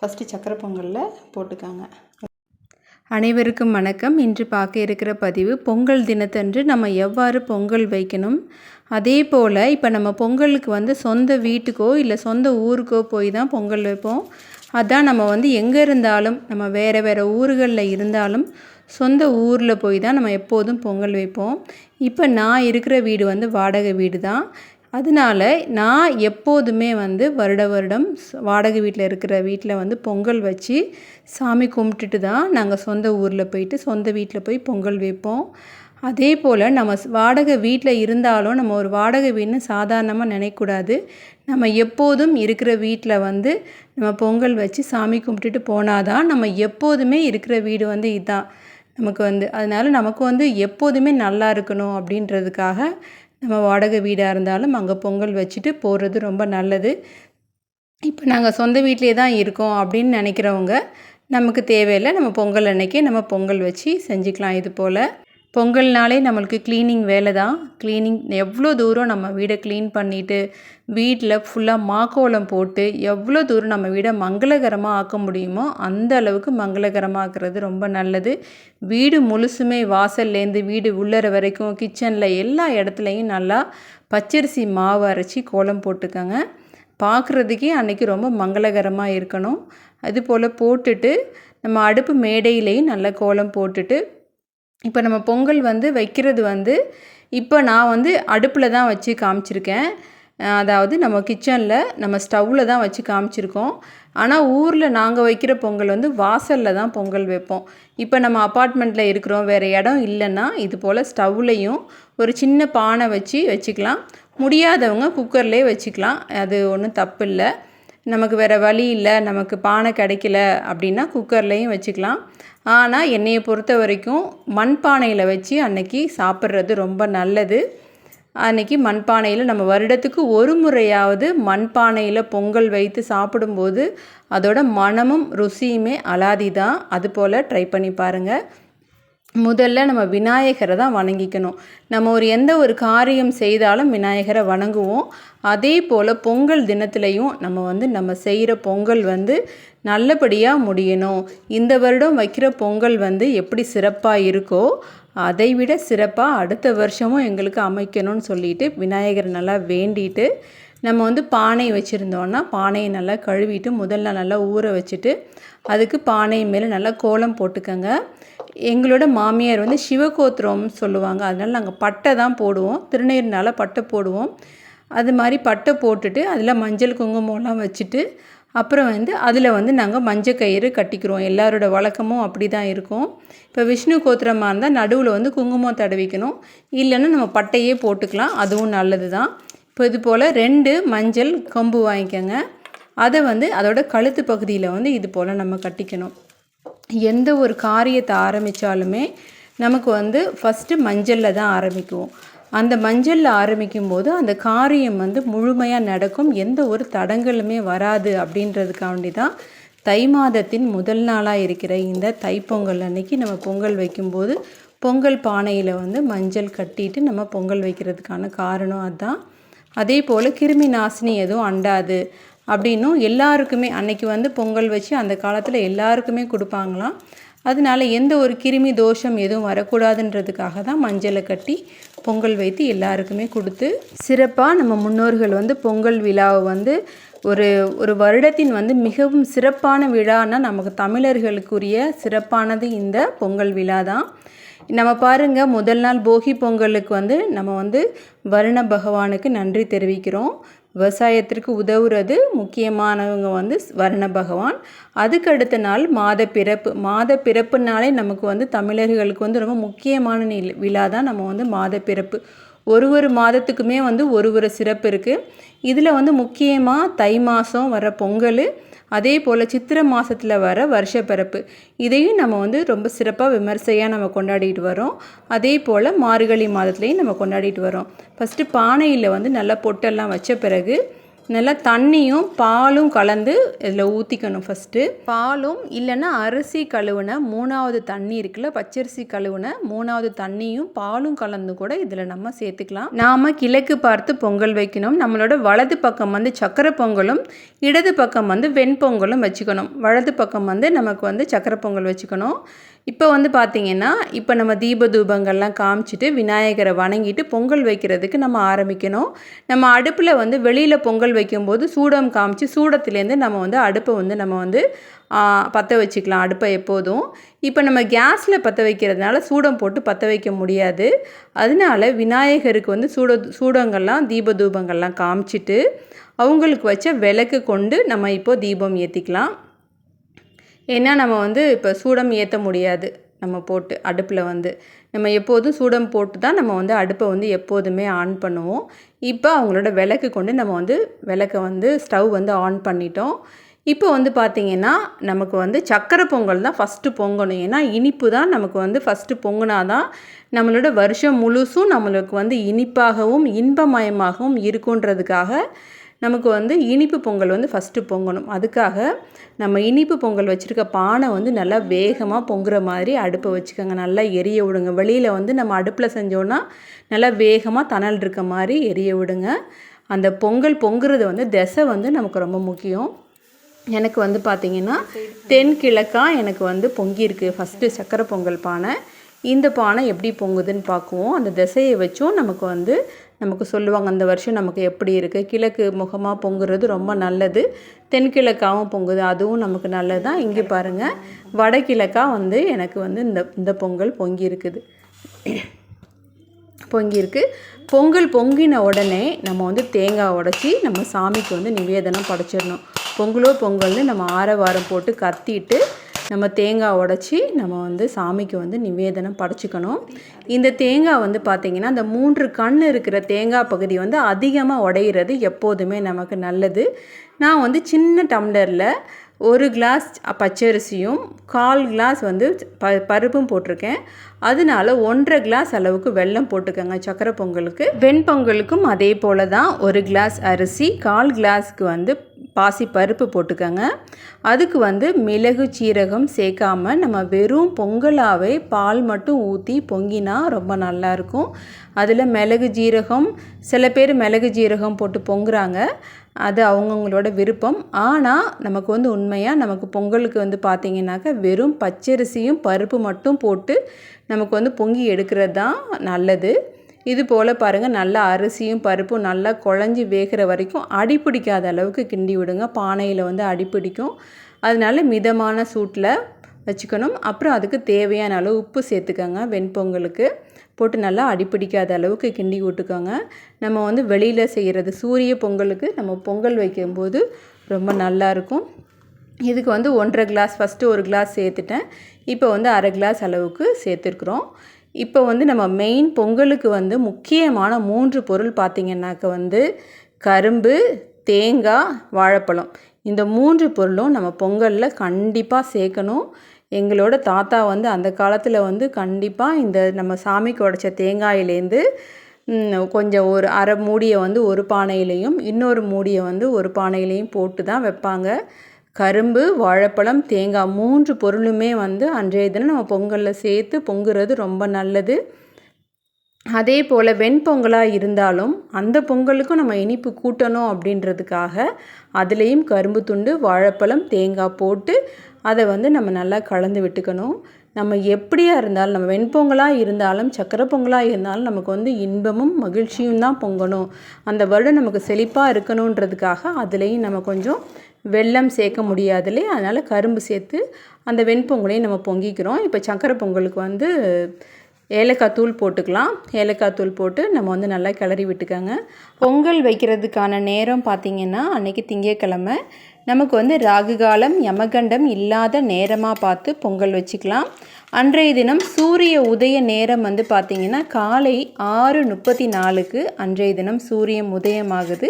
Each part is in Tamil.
ஃபஸ்ட்டு சக்கரை பொங்கலில் போட்டுக்காங்க. அனைவருக்கும் வணக்கம். இன்று பார்க்க இருக்கிற பதிவு பொங்கல் தினத்தன்று நம்ம எவ்வாறு பொங்கல் வைக்கணும்? அதே போல் இப்போ நம்ம பொங்கலுக்கு வந்து சொந்த வீட்டுக்கோ இல்லை சொந்த ஊருக்கோ போய் தான் பொங்கல் வைப்போம். அதான் நம்ம வந்து எங்கே இருந்தாலும் நம்ம வேறு வேறு ஊர்களில் இருந்தாலும் சொந்த ஊரில் போய் தான் நம்ம எப்போதும் பொங்கல் வைப்போம். இப்போ நான் இருக்கிற வீடு வந்து வாடகை வீடு தான் அதனால நான் எப்போதுமே வந்து வருட வருடம் வாடகை வீட்டில் இருக்கிற வீட்டில் வந்து பொங்கல் வச்சு சாமி கும்பிட்டுட்டு தான் நாங்கள் சொந்த ஊரில் போயிட்டு சொந்த வீட்டில் போய் பொங்கல் வைப்போம். அதே போல் நம்ம ஸ்- வாடகை வீட்டில் இருந்தாலும் நம்ம ஒரு வாடகை வீடுன்னு சாதாரணமாக நினைக்கக்கூடாது. நம்ம எப்போதும் இருக்கிற வீட்டில் வந்து நம்ம பொங்கல் வச்சு சாமி கும்பிட்டுட்டு போனாதான் நம்ம எப்போதுமே இருக்கிற வீடு வந்து இதுதான் நமக்கு வந்து அதனால நமக்கு வந்து எப்போதுமே நல்லா இருக்கணும் அப்படின்றதுக்காக நம்ம வாடகை வீடாக இருந்தாலும் அங்கே பொங்கல் வச்சுட்டு போகிறது ரொம்ப நல்லது. இப்போ நாங்கள் சொந்த வீட்டிலே தான் இருக்கோம் அப்படின்னு நினைக்கிறவங்க நமக்கு தேவையில்லை நம்ம பொங்கல் அன்னைக்கே நம்ம பொங்கல் வச்சு செஞ்சுக்கலாம் இது போல். பொங்கல்னாலே நம்மளுக்கு க்ளீனிங் வேலை தான். க்ளீனிங் எவ்வளோ தூரம் நம்ம வீடை க்ளீன் பண்ணிவிட்டு வீட்டில் ஃபுல்லாக மாக்கோலம் போட்டு எவ்வளோ தூரம் நம்ம வீடை மங்களகரமாக ஆக்க முடியுமோ அந்த அளவுக்கு மங்களகரமாக ஆக்கிறது ரொம்ப நல்லது. வீடு முழுசுமே வாசல்லேருந்து வீடு உள்ளற வரைக்கும் கிச்சனில் எல்லா இடத்துலையும் நல்லா பச்சரிசி மாவு அரைச்சி கோலம் போட்டுக்கோங்க. பார்க்குறதுக்கே அன்றைக்கி ரொம்ப மங்களகரமாக இருக்கணும். அதுபோல் போட்டுட்டு நம்ம அடுப்பு மேடையிலையும் நல்லா கோலம் போட்டுட்டு இப்போ நம்ம பொங்கல் வந்து வைக்கிறது வந்து இப்போ நான் வந்து அடுப்பில் தான் வச்சு காமிச்சிருக்கேன். அதாவது நம்ம கிச்சனில் நம்ம ஸ்டவ்வில் தான் வச்சு காமிச்சிருக்கோம். ஆனால் ஊரில் நாங்கள் வைக்கிற பொங்கல் வந்து வாசலில் தான் பொங்கல் வைப்போம். இப்போ நம்ம அப்பார்ட்மெண்ட்டில் இருக்கிறோம் வேறு இடம் இல்லைன்னா இது போல் ஸ்டவ்லையும் ஒரு சின்ன பானை வச்சு வச்சுக்கலாம். முடியாதவங்க குக்கர்லேயே வச்சுக்கலாம். அது ஒன்றும் தப்பு இல்லை நமக்கு வேறு வழி இல்லை நமக்கு பானை கிடைக்கல அப்படின்னா குக்கர்லேயும் வச்சுக்கலாம். ஆனால் என்னையை பொறுத்த வரைக்கும் மண்பானையில் வச்சு அன்னைக்கு சாப்பிட்றது ரொம்ப நல்லது. அன்னைக்கு மண்பானையில் நம்ம வருடத்துக்கு ஒரு முறையாவது மண்பானையில் பொங்கல் வைத்து சாப்பிடும்போது அதோட மனமும் ருசியுமே அலாதி தான் அதுபோல் ட்ரை பண்ணி பாருங்கள் முதல்ல நம்ம விநாயகரை தான் வணங்கிக்கணும். நம்ம ஒரு எந்த ஒரு காரியம் செய்தாலும் விநாயகரை வணங்குவோம். அதே போல் பொங்கல் தினத்துலையும் நம்ம வந்து நம்ம செய்கிற பொங்கல் வந்து நல்லபடியாக முடியணும். இந்த வருடம் வைக்கிற பொங்கல் வந்து எப்படி சிறப்பாக இருக்கோ அதை விட சிறப்பாக அடுத்த வருஷமும் எங்களுக்கு அமைக்கணும்னு சொல்லிட்டு விநாயகரை நல்லா வேண்டிட்டு நம்ம வந்து பானை வச்சுருந்தோன்னா பானையை நல்லா கழுவிட்டு முதல்ல நல்லா ஊற வச்சுட்டு அதுக்கு பானை மேலே நல்லா கோலம் போட்டுக்கோங்க. எங்களோட மாமியார் வந்து சிவகோத்திரம் சொல்லுவாங்க. அதனால் நாங்கள் பட்டை தான் போடுவோம். திருநீர்னால பட்டை போடுவோம். அது மாதிரி பட்டை போட்டுட்டு அதில் மஞ்சள் குங்குமம்லாம் வச்சுட்டு அப்புறம் வந்து அதில் வந்து நாங்கள் மஞ்சள் கயிறு கட்டிக்கிறோம். எல்லாரோட வழக்கமும் அப்படி தான் இருக்கும். இப்போ விஷ்ணு கோத்திரமாக இருந்தால் நடுவில் வந்து குங்குமம் தடவிக்கணும். இல்லைன்னா நம்ம பட்டையே போட்டுக்கலாம். அதுவும் நல்லது தான். இப்போ இது போல் ரெண்டு மஞ்சள் கொம்பு வாங்கிக்கோங்க. அதை வந்து அதோட கழுத்து பகுதியில் வந்து இது போல் நம்ம கட்டிக்கணும். எந்த ஒரு காரியத்தை ஆரம்பித்தாலுமே நமக்கு வந்து ஃபஸ்ட்டு மஞ்சளில் தான் ஆரம்பிக்குவோம் அந்த மஞ்சளில் ஆரம்பிக்கும் போது அந்த காரியம் வந்து முழுமையாக நடக்கும். எந்த ஒரு தடங்களுமே வராது அப்படின்றதுக்காண்டி தான் தை மாதத்தின் முதல் நாளாக இருக்கிற இந்த தைப்பொங்கல் அன்னைக்கு நம்ம பொங்கல் வைக்கும்போது பொங்கல் பானையில் வந்து மஞ்சள் கட்டிட்டு நம்ம பொங்கல் வைக்கிறதுக்கான காரணம் அதுதான் அதே போல் கிருமி நாசினி எதுவும் அண்டாது அப்படின்னும் எல்லாருக்குமே அன்னைக்கு வந்து பொங்கல் வச்சு அந்த காலத்தில் எல்லாருக்குமே கொடுப்பாங்களாம். அதனால எந்த ஒரு கிருமி தோஷம் எதுவும் வரக்கூடாதுன்றதுக்காக தான் மஞ்சளை கட்டி பொங்கல் வைத்து எல்லாருக்குமே கொடுத்து சிறப்பாக நம்ம முன்னோர்கள் வந்து பொங்கல் விழாவை வந்து ஒரு ஒரு வருடத்தின் வந்து மிகவும் சிறப்பான விழான்னா நமக்கு தமிழர்களுக்குரிய சிறப்பானது இந்த பொங்கல் விழா தான் நம்ம பாருங்கள் முதல் நாள் போகி பொங்கலுக்கு வந்து நம்ம வந்து வருண பகவானுக்கு நன்றி தெரிவிக்கிறோம். விவசாயத்திற்கு உதவுறது முக்கியமானவங்க வந்து வருண பகவான். அதுக்கு அடுத்த நாள் மாத பிறப்பு மாத பிறப்புனாலே நமக்கு வந்து தமிழர்களுக்கு வந்து ரொம்ப முக்கியமான நில விழா தான் நம்ம வந்து மாத பிறப்பு ஒரு ஒரு மாதத்துக்குமே வந்து ஒரு ஒரு சிறப்பு இருக்குது இதில் வந்து முக்கியமாக தை மாதம் வர பொங்கல் அதே போல் சித்திரை மாதத்தில் வர வருஷப்பிறப்பு. இதையும் நம்ம வந்து ரொம்ப சிறப்பாக விமர்சையாக நம்ம கொண்டாடிட்டு வரோம். அதே போல் மார்கழி மாதத்துலேயும் நம்ம கொண்டாடிட்டு வரோம். ஃபஸ்ட்டு பானையில் வந்து நல்லா பொட்டெல்லாம் வச்ச பிறகு நல்லா தண்ணியும் பாலும் கலந்து இதில் ஊற்றிக்கணும் ஃபஸ்ட்டு பாலும் இல்லைன்னா அரிசி கழுவுன மூணாவது தண்ணி இருக்குல்ல பச்சரிசி கழுவுன மூணாவது தண்ணியும் பாலும் கலந்து கூட இதில் நம்ம சேர்த்துக்கலாம். நாம் கிழக்கு பார்த்து பொங்கல் வைக்கணும். நம்மளோட வலது பக்கம் வந்து சக்கரை பொங்கலும் இடது பக்கம் வந்து வெண்பொங்கலும் வச்சுக்கணும். வலது பக்கம் வந்து நமக்கு வந்து சக்கரை பொங்கல் வச்சுக்கணும். இப்போ வந்து பார்த்திங்கன்னா இப்போ நம்ம தீப தூபங்கள்லாம் காமிச்சிட்டு விநாயகரை வணங்கிட்டு பொங்கல் வைக்கிறதுக்கு நம்ம ஆரம்பிக்கணும். நம்ம அடுப்பில் வந்து வெளியில் பொங்கல் வைக்கும்போது சூடம் காமிச்சு சூடத்துலேருந்து நம்ம வந்து அடுப்பை வந்து நம்ம வந்து பற்ற வச்சுக்கலாம் அடுப்பை எப்போதும். இப்போ நம்ம கேஸில் பற்ற வைக்கிறதுனால சூடம் போட்டு பற்ற வைக்க முடியாது. அதனால விநாயகருக்கு வந்து சூட சூடங்கள்லாம் தீப தூபங்கள்லாம் காமிச்சிட்டு அவங்களுக்கு வச்ச விளக்கு கொண்டு நம்ம இப்போது தீபம் ஏற்றிக்கலாம் ஏன்னா நம்ம வந்து இப்போ சூடம் ஏற்ற முடியாது. நம்ம போட்டு அடுப்பில் வந்து. நம்ம எப்போதும் சூடம் போட்டு தான் நம்ம வந்து அடுப்பை வந்து எப்போதுமே ஆன் பண்ணுவோம். இப்போ அவங்களோட விளக்கு கொண்டு நம்ம வந்து விளக்கை வந்து ஸ்டவ் வந்து ஆன் பண்ணிட்டோம். இப்போ வந்து பார்த்திங்கன்னா நமக்கு வந்து சக்கரை பொங்கல் தான் ஃபஸ்ட்டு பொங்கணும். ஏன்னா இனிப்பு தான் நமக்கு வந்து ஃபஸ்ட்டு பொங்கினா தான் நம்மளோட வருஷம் முழுசும் நம்மளுக்கு வந்து இனிப்பாகவும் இன்பமயமாகவும் இருக்குன்றதுக்காக நமக்கு வந்து இனிப்பு பொங்கல் வந்து ஃபஸ்ட்டு பொங்கணும். அதுக்காக நம்ம இனிப்பு பொங்கல் வச்சுருக்க பானை வந்து நல்லா வேகமாக பொங்குற மாதிரி அடுப்பை வச்சுக்கோங்க. நல்லா எரிய விடுங்க. வெளியில் வந்து நம்ம அடுப்பில் செஞ்சோன்னா நல்லா வேகமாக தணல் இருக்க மாதிரி எரிய விடுங்க. அந்த பொங்கல் பொங்குறது வந்து திசை வந்து நமக்கு ரொம்ப முக்கியம். எனக்கு வந்து பார்த்திங்கன்னா தென்கிழக்காக எனக்கு வந்து பொங்கியிருக்கு. ஃபஸ்ட்டு சக்கரை பொங்கல் பானை. இந்த பானை எப்படி பொங்குதுன்னு பார்க்குவோம். அந்த திசையை வச்சும் நமக்கு வந்து நமக்கு சொல்லுவாங்க அந்த வருஷம் நமக்கு எப்படி இருக்குது கிழக்கு முகமாக பொங்குறது ரொம்ப நல்லது. தென்கிழக்காகவும் பொங்குது அதுவும் நமக்கு நல்லது? தான் இங்கே பாருங்கள் வடகிழக்காக வந்து எனக்கு வந்து இந்த இந்த பொங்கல் பொங்கி இருக்குது பொங்கியிருக்கு. பொங்கல் பொங்கின உடனே நம்ம வந்து தேங்காய் உடச்சி நம்ம சாமிக்கு வந்து நிவேதனம் படைச்சிடணும். பொங்கலோ பொங்கல்னு நம்ம ஆரவாரம் போட்டு கத்திட்டு நம்ம தேங்காய் உடச்சி நம்ம வந்து சாமிக்கு வந்து நிவேதனம் படைச்சிக்கணும். இந்த தேங்காய் வந்து பார்த்திங்கன்னா அந்த மூன்று கண் இருக்கிற தேங்காய் பகுதி வந்து அதிகமாக உடையிறது எப்போதுமே நமக்கு நல்லது. நான் வந்து சின்ன டம்ளரில் ஒரு கிளாஸ் பச்சரிசியும் கால் கிளாஸ் வந்து ப பருப்பும் போட்டிருக்கேன். அதனால ஒன்றரை கிளாஸ் அளவுக்கு வெல்லம் போட்டுக்கோங்க சக்கரை பொங்கலுக்கு. வெண்பொங்கலுக்கும் அதே போல் தான் ஒரு கிளாஸ் அரிசி கால் கிளாஸ்க்கு வந்து பாசி பருப்பு போட்டுக்கோங்க. அதுக்கு வந்து மிளகு சீரகம் சேர்க்காம நம்ம வெறும் பொங்கலாகவே பால் மட்டும் ஊற்றி பொங்கினா ரொம்ப நல்லாயிருக்கும். அதில் மிளகு ஜீரகம் சில பேர் மிளகு ஜீரகம் போட்டு பொங்குறாங்க. அது அவங்கவுங்களோட விருப்பம். ஆனால் நமக்கு வந்து உண்மையாக நமக்கு பொங்கலுக்கு வந்து பார்த்திங்கனாக்கா வெறும் பச்சரிசியும் பருப்பு மட்டும் போட்டு நமக்கு வந்து பொங்கி எடுக்கிறது தான் நல்லது. இது போல் பாருங்கள் நல்லா அரிசியும் பருப்பும் நல்லா குழஞ்சி வேகிற வரைக்கும் அடி பிடிக்காத அளவுக்கு கிண்டி விடுங்க. பானையில் வந்து அடி பிடிக்கும். அதனால மிதமான சூட்டில் வச்சுக்கணும். அப்புறம் அதுக்கு தேவையான அளவு உப்பு சேர்த்துக்கோங்க வெண்பொங்கலுக்கு. போட்டு நல்லா அடிப்பிடிக்காத அளவுக்கு கிண்டி விட்டுக்கோங்க. நம்ம வந்து வெளியில் செய்கிறது சூரிய பொங்கலுக்கு நம்ம பொங்கல் வைக்கும்போது ரொம்ப நல்லாயிருக்கும் இதுக்கு வந்து ஒன்றரை கிளாஸ் ஃபஸ்ட்டு ஒரு கிளாஸ் சேர்த்துட்டேன். இப்போ வந்து அரை கிளாஸ் அளவுக்கு சேர்த்துருக்குறோம். இப்போ வந்து நம்ம மெயின் பொங்கலுக்கு வந்து முக்கியமான மூன்று பொருள் பார்த்திங்கன்னாக்க வந்து கரும்பு தேங்காய் வாழைப்பழம். இந்த மூன்று பொருளும் நம்ம பொங்கலில் கண்டிப்பாக சேர்க்கணும். எங்களோட தாத்தா வந்து அந்த காலத்தில் வந்து கண்டிப்பாக இந்த நம்ம சாமிக்கு உடைச்ச தேங்காயிலேருந்து கொஞ்சம் ஒரு அரை மூடியை வந்து ஒரு பானையிலையும் இன்னொரு மூடியை வந்து ஒரு பானையிலையும் போட்டு தான் வைப்பாங்க. கரும்பு வாழைப்பழம் தேங்காய் மூன்று பொருளுமே வந்து அன்றைய தினம் நம்ம பொங்கலில் சேர்த்து பொங்குறது ரொம்ப நல்லது. அதே போல் வெண்பொங்கலாக இருந்தாலும் அந்த பொங்கலுக்கும் நம்ம இனிப்பு கூட்டணும் அப்படின்றதுக்காக அதுலேயும் கரும்பு துண்டு வாழைப்பழம் தேங்காய் போட்டு அதை வந்து நம்ம நல்லா கலந்து விட்டுக்கணும். நம்ம எப்படியா இருந்தாலும் நம்ம வெண்பொங்கலாக இருந்தாலும் சக்கரை பொங்கலாக இருந்தாலும் நமக்கு வந்து இன்பமும் மகிழ்ச்சியும் தான் பொங்கணும். அந்த வருடம் நமக்கு செழிப்பாக இருக்கணுன்றதுக்காக அதுலேயும் நம்ம கொஞ்சம் வெல்லம் சேர்க்க முடியாதுலே அதனால் கரும்பு சேர்த்து அந்த வெண்பொங்கலையும் நம்ம பொங்கிக்கிறோம். இப்போ சக்கரை பொங்கலுக்கு வந்து ஏலக்காய் தூள் போட்டுக்கலாம். ஏலக்காய் தூள் போட்டு நம்ம வந்து நல்லா கிளறி விட்டுக்கோங்க. பொங்கல் வைக்கிறதுக்கான நேரம் பார்த்திங்கன்னா அன்றைக்கி திங்கக்கிழமை நமக்கு வந்து ராகு காலம் யமகண்டம் இல்லாத நேரமாக பார்த்து பொங்கல் வச்சுக்கலாம். அன்றைய தினம் சூரிய உதய நேரம் வந்து பார்த்திங்கன்னா காலை ஆறு முப்பத்தி நாலுக்கு அன்றைய தினம் சூரியன் உதயமாகுது.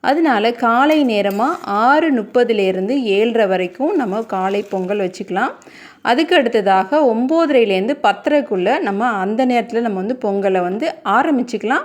அதனால காலை நேரமாக ஆறு முப்பதுலேருந்து ஏழரை வரைக்கும் நம்ம காலை பொங்கல் வச்சுக்கலாம். அதுக்கு அடுத்ததாக ஒம்போதரைலேருந்து பத்தரைக்குள்ளே நம்ம அந்த நேரத்தில் நம்ம வந்து பொங்கலை வந்து ஆரம்பிச்சுக்கலாம்.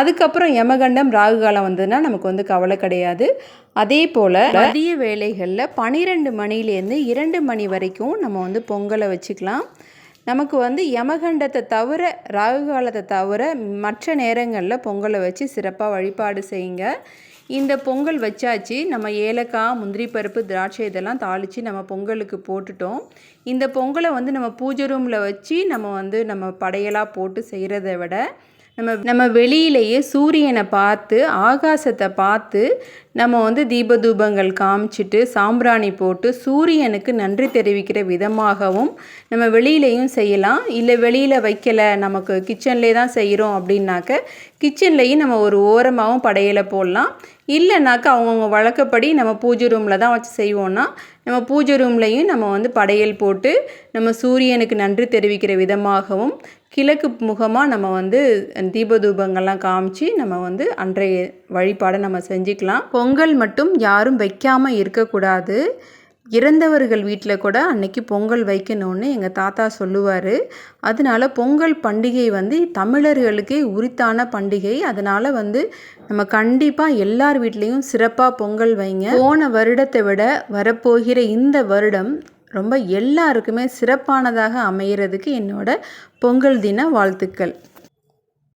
அதுக்கப்புறம் யமகண்டம் ராகு காலம் வந்ததுன்னா நமக்கு வந்து கவலை கிடையாது. அதே போல் மதிய வேலைகளில் பன்னிரெண்டு மணிலேருந்து இரண்டு மணி வரைக்கும் நம்ம வந்து பொங்கலை வச்சுக்கலாம். நமக்கு வந்து யமகண்டத்தை தவிர ராகு காலத்தை தவிர மற்ற நேரங்களில் பொங்கலை வச்சு சிறப்பாக வழிபாடு செய்யுங்க. இந்த பொங்கல் வச்சாச்சு நம்ம ஏலக்காய் முந்திரி பருப்பு திராட்சை இதெல்லாம் தாளித்து நம்ம பொங்கலுக்கு போட்டுட்டோம். இந்த பொங்கலை வந்து நம்ம பூஜை ரூமில் வச்சு நம்ம வந்து நம்ம படையலாக போட்டு செய்கிறத விட நம்ம நம்ம வெளியிலேயே சூரியனை பார்த்து ஆகாசத்தை பார்த்து நம்ம வந்து தீபதூபங்கள் காமிச்சிட்டு சாம்பிராணி போட்டு சூரியனுக்கு நன்றி தெரிவிக்கிற விதமாகவும் நம்ம வெளியிலையும் செய்யலாம். இல்லை வெளியில் வைக்கலை நமக்கு கிச்சன்லே தான் செய்கிறோம் அப்படின்னாக்க கிச்சன்லேயும் நம்ம ஒரு ஓரமாகவும் படையலை போடலாம். இல்லைனாக்கா அவங்கவுங்க வழக்கப்படி நம்ம பூஜை ரூமில் தான் வச்சு செய்வோன்னா நம்ம பூஜை ரூம்லேயும் நம்ம வந்து படையல் போட்டு நம்ம சூரியனுக்கு நன்றி தெரிவிக்கிற விதமாகவும் கிழக்கு முகமாக நம்ம வந்து தீபதூபங்கள்லாம் காமிச்சு நம்ம வந்து அன்றைய வழிபாடை நம்ம செஞ்சுக்கலாம். பொங்கல் மட்டும் யாரும் வைக்காமல் இருக்கக்கூடாது. இறந்தவர்கள் வீட்டில் கூட அன்னைக்கு பொங்கல் வைக்கணும்னு எங்கள் தாத்தா சொல்லுவார். அதனால பொங்கல் பண்டிகை வந்து தமிழர்களுக்கே உரித்தான பண்டிகை. அதனால் வந்து நம்ம கண்டிப்பாக எல்லார் வீட்லேயும் சிறப்பாக பொங்கல் வைங்க. போன வருடத்தை விட வரப்போகிற இந்த வருடம் ரொம்ப எல்லாருக்குமே சிறப்பானதாக அமைகிறதுக்கு என்னோட பொங்கல் தின வாழ்த்துக்கள்.